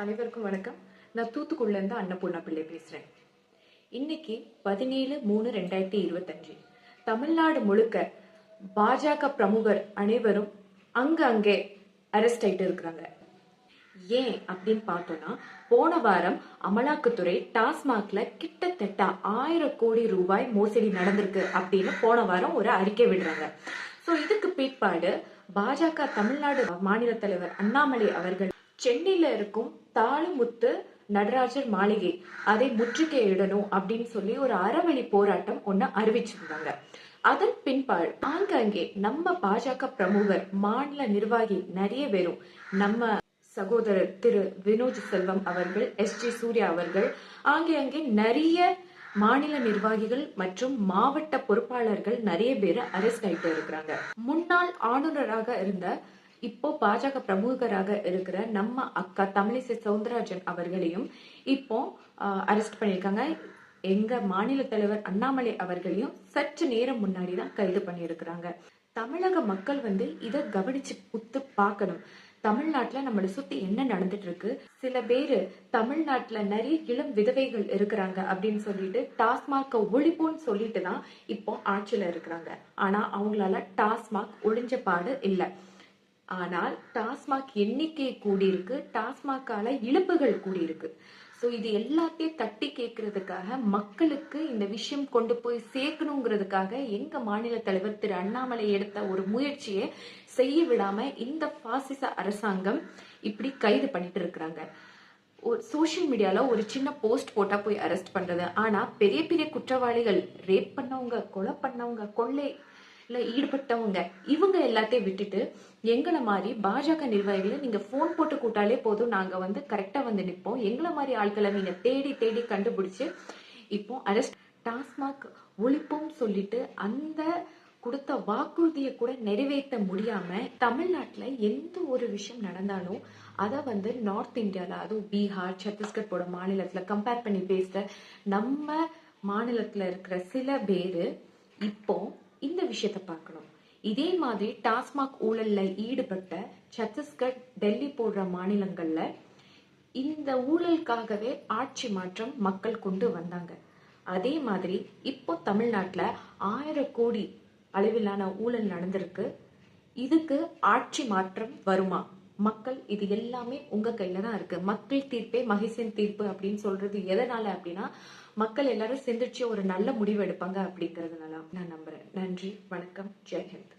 அனைவருக்கும் வணக்கம். நான் தூத்துக்குடிலேருந்து அன்னபூர்ணா பிள்ளை பேசுகிறேன் இன்னைக்கு பதினேழு மூணு ரெண்டாயிரத்தி இருபத்தஞ்சு. தமிழ்நாடு முழுக்க பாஜக பிரமுகர் அனைவரும் அங்க அங்கே அரெஸ்ட் ஆயிட்டு இருக்கிறாங்க. ஏன் அப்படின்னு பார்த்தோம்னா போன வாரம் அமலாக்கத்துறை டாஸ்மாக்ல கிட்டத்தட்ட ஆயிரம் கோடி ரூபாய் மோசடி நடந்திருக்கு அப்படின்னு போன வாரம் ஒரு அறிக்கை விடுறாங்க. ஸோ இதுக்கு பிற்பாடு பாஜக தமிழ்நாடு மாநில தலைவர் அண்ணாமலை அவர்கள் சென்னையில இருக்கும் தாளுமுத்து நடராஜர் மாளிகை அதை முற்றுகையிடணும் அப்படின்னு சொல்லி ஒரு அறவழி போராட்டம் ஒன்னு அறிவிச்சிருந்தாங்க. அதன் பின்பால் ஆங்காங்கே நம்ம பாஜக பிரமுகர் மாநில நிர்வாகி நிறைய பேரும் நம்ம சகோதரர் திரு வினோஜ் செல்வம் அவர்கள் எஸ் ஜி சூர்யா அவர்கள் ஆங்கே அங்கே நிறைய மாநில நிர்வாகிகள் மற்றும் மாவட்ட பொறுப்பாளர்கள் நிறைய பேர் அரெஸ்ட் ஆயிட்டு இருக்கிறாங்க. முன்னாள் ஆளுநராக இருந்த இப்போ பாஜக பிரமுகராக இருக்கிற நம்ம அக்கா தமிழிசை சவுந்தரராஜன் அவர்களையும் இப்போ அரெஸ்ட் பண்ணியிருக்காங்க. எங்க மாநில தலைவர் அண்ணாமலை அவர்களையும் சற்று நேரம் முன்னாடி தான் கைது பண்ணியிருக்கிறாங்க. தமிழக மக்கள் வந்து இதை கவனிச்சு குத்து பார்க்கணும். தமிழ்நாட்டுல நம்மளை சுத்தி என்ன நடந்துட்டு இருக்கு சில பேரு தமிழ்நாட்டுல நிறைய இளம் விதவைகள் இருக்கிறாங்க அப்படின்னு சொல்லிட்டு டாஸ்மாக ஒழிப்போன்னு சொல்லிட்டு தான் இப்போ ஆட்சியில இருக்கிறாங்க. ஆனா அவங்களால டாஸ்மாக் ஒழிஞ்ச பாடு இல்லை. ஆனால் டாஸ்மாக் எண்ணிக்கை கூடியிருக்கு. டாஸ்மாக்கால இழப்புகள் கூடியிருக்கு. ஸோ இது எல்லாத்தையும் தட்டி கேட்கறதுக்காக மக்களுக்கு இந்த விஷயம் கொண்டு போய் சேர்க்கணுங்கிறதுக்காக எங்க மாநில தலைவர் திரு அண்ணாமலை எடுத்த ஒரு முயற்சியை செய்ய விடாம இந்த பாசிச அரசாங்கம் இப்படி கைது பண்ணிட்டு இருக்கிறாங்க. ஒரு சோஷியல் மீடியால ஒரு சின்ன போஸ்ட் போட்டா போய் அரெஸ்ட் பண்றது. ஆனா பெரிய பெரிய குற்றவாளிகள் ரேப் பண்ணவங்க கொலை பண்ணவங்க கொள்ளை ஈடுபட்டவங்க இவங்க எல்லாத்தையும் விட்டுட்டு எங்களை மாதிரி பாஜக நிர்வாகிகளை நீங்க போன் போட்டு கூட்டாலே போதும். நாங்க வந்து கரெக்டா வந்து நிற்போம் எங்களை மாதிரி ஆட்களை நீங்க தேடி தேடி கண்டுபிடிச்சு இப்போ அரெஸ்ட் டாஸ்மாக் ஒழிப்போம் சொல்லிட்டு அந்த கொடுத்த வாக்குறுதியை கூட நிறைவேற்ற முடியாம தமிழ்நாட்டுல எந்த ஒரு விஷயம் நடந்தாலும் அதை வந்து நார்த் இந்தியால அதுவும் பீகார் சத்தீஸ்கர் போட மாநிலத்துல கம்பேர் பண்ணி பேசுற நம்ம மாநிலத்துல இருக்கிற சில பேரு இப்போ இந்த விஷயத்த பார்க்கணும். இதே மாதிரி டாஸ்மாக் ஊழல்ல ஈடுபட்ட சத்தீஸ்கர் டெல்லி போன்ற மாநிலங்கள்ல இந்த ஊழலுக்காகவே ஆட்சி மாற்றம் மக்கள் கொண்டு வந்தாங்க. அதே மாதிரி இப்போ தமிழ்நாட்டில் ஆயிரம் கோடி அளவிலான ஊழல் நடந்திருக்கு. இதுக்கு ஆட்சி மாற்றம் வருமா? மக்கள் இது எல்லாமே உங்க கையில தான் இருக்கு. மக்கள் தீர்ப்பே மகிஷன் தீர்ப்பு அப்படின்னு சொல்றது எதனால அப்படின்னா மக்கள் எல்லாரும் சிந்திச்சு ஒரு நல்ல முடிவு எடுப்பாங்க அப்படிங்கறதுனால. நான் நம்புறேன். நன்றி வணக்கம். ஜெய்ஹிந்த்